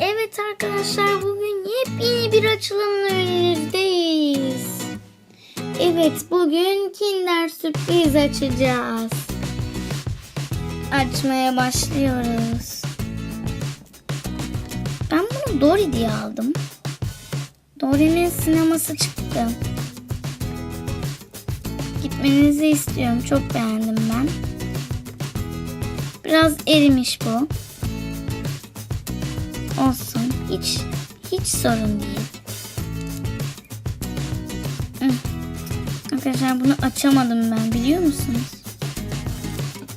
Evet arkadaşlar bugün yepyeni bir açılımla önünüzdeyiz. Evet bugün Kinder sürpriz açacağız. Açmaya başlıyoruz. Ben bunu Dory diye aldım. Dory'nin sineması çıktı. Gitmenizi istiyorum. Çok beğendim ben. Biraz erimiş bu. Olsun. Hiç hiç sorun değil. Arkadaşlar bunu açamadım ben biliyor musunuz?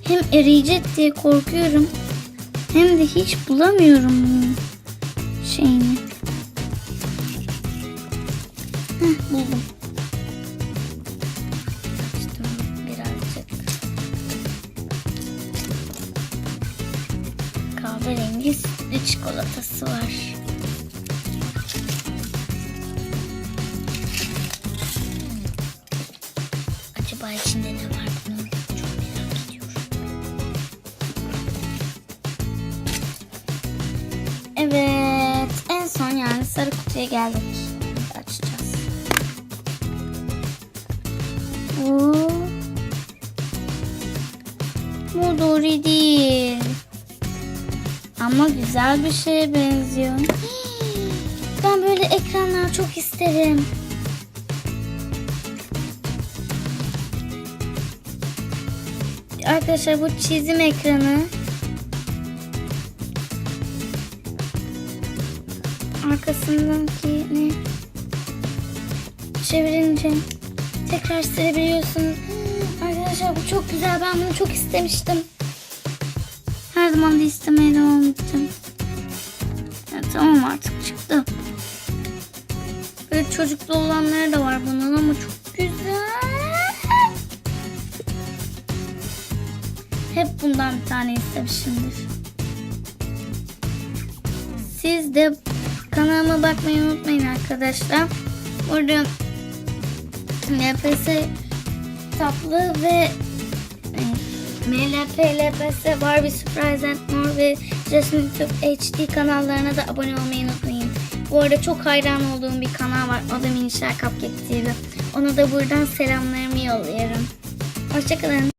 Hem eriyecek diye korkuyorum. Hem de hiç bulamıyorum bunun şeyini. Heh, buldum. Birazcık. Kahverengi sütlü çikolatası var. Acaba içinde ne var. Evet, en son yani sarı kutuya geldik. Açacağız. Bu bu Dory değil. Ama güzel bir şeye benziyor. Ben böyle ekranlar çok isterim. Arkadaşlar bu çizim ekranı. Arkasındaki ne? Çevirince tekrar silebiliyorsunuz. Arkadaşlar bu çok güzel. Ben bunu çok istemiştim. Her zaman da istemeye devam edeceğim. Ya, tamam artık çıktı. Böyle çocuklu olanları da var bunun ama çok güzel. Hep bundan bir tane istemişimdir. Siz de kanalıma bakmayı unutmayın arkadaşlar. Burada NPS tatlı ve MLP, LPS, Barbie Surprise and More ve Jasmine Tube HD kanallarına da abone olmayı unutmayın. Bu arada çok hayran olduğum bir kanal var. O da Minişler Cupcake TV. Ona da buradan selamlarımı yolluyorum. Hoşçakalın.